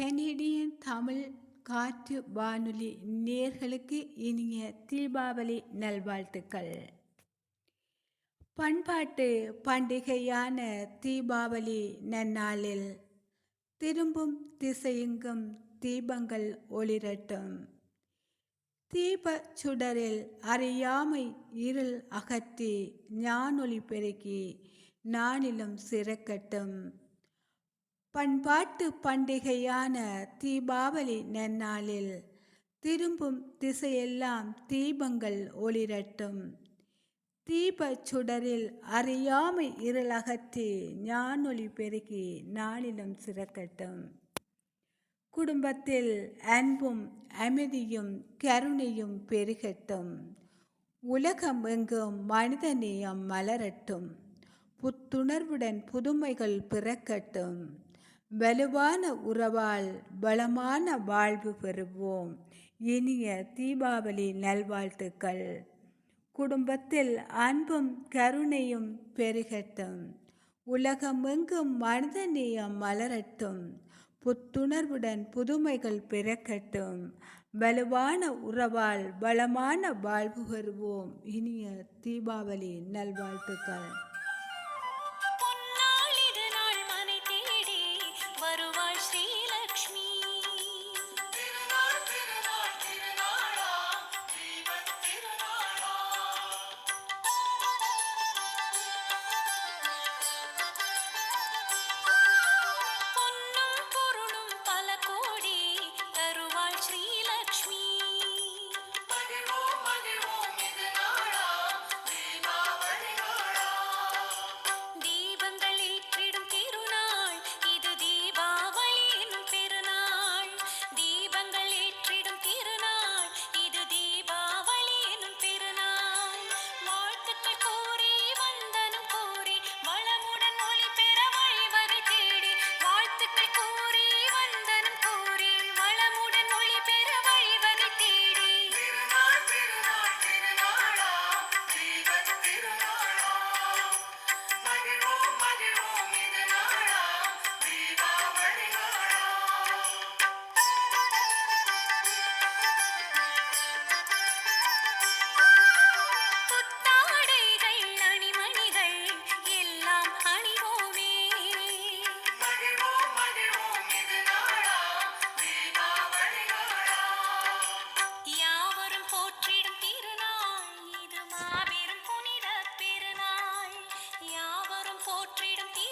Canadian Tamil காற்று வானொலி நேர்களுக்கு இனிய தீபாவளி நல்வாழ்த்துக்கள். பண்பாட்டு பண்டிகையான தீபாவளி நன்னாளில் திரும்பும் திசையெங்கும் தீபங்கள் ஒளிரட்டும். தீப சுடரில் அறியாமை இருள் அகற்றி ஞானொளி பெருக்கி நானிலும் சிறக்கட்டும். பண்பாட்டு பண்டிகையான தீபாவளி நன்னாளில் திரும்பும் திசையெல்லாம் தீபங்கள் ஒளிரட்டும். தீப சுடரில் அறியாமை இருளகத்தி ஞானொளி பெருகி நாளிலும் சிறக்கட்டும். குடும்பத்தில் அன்பும் அமைதியும் கருணையும் பெருகட்டும். உலகம் எங்கும் மனிதநேயம் மலரட்டும். புத்துணர்வுடன் புதுமைகள் பிறக்கட்டும். வலுவான உறவால் பலமான வாழ்வு பெறுவோம். இனிய தீபாவளி நல்வாழ்த்துக்கள். குடும்பத்தில் அன்பும் கருணையும் பெருகட்டும். உலகமெங்கும் மனிதநேயம் மலரட்டும். புத்துணர்வுடன் புதுமைகள் பிறக்கட்டும். வலுவான உறவால் பலமான வாழ்வு பெறுவோம். இனிய தீபாவளி நல்வாழ்த்துக்கள். போற்றிடும் தீ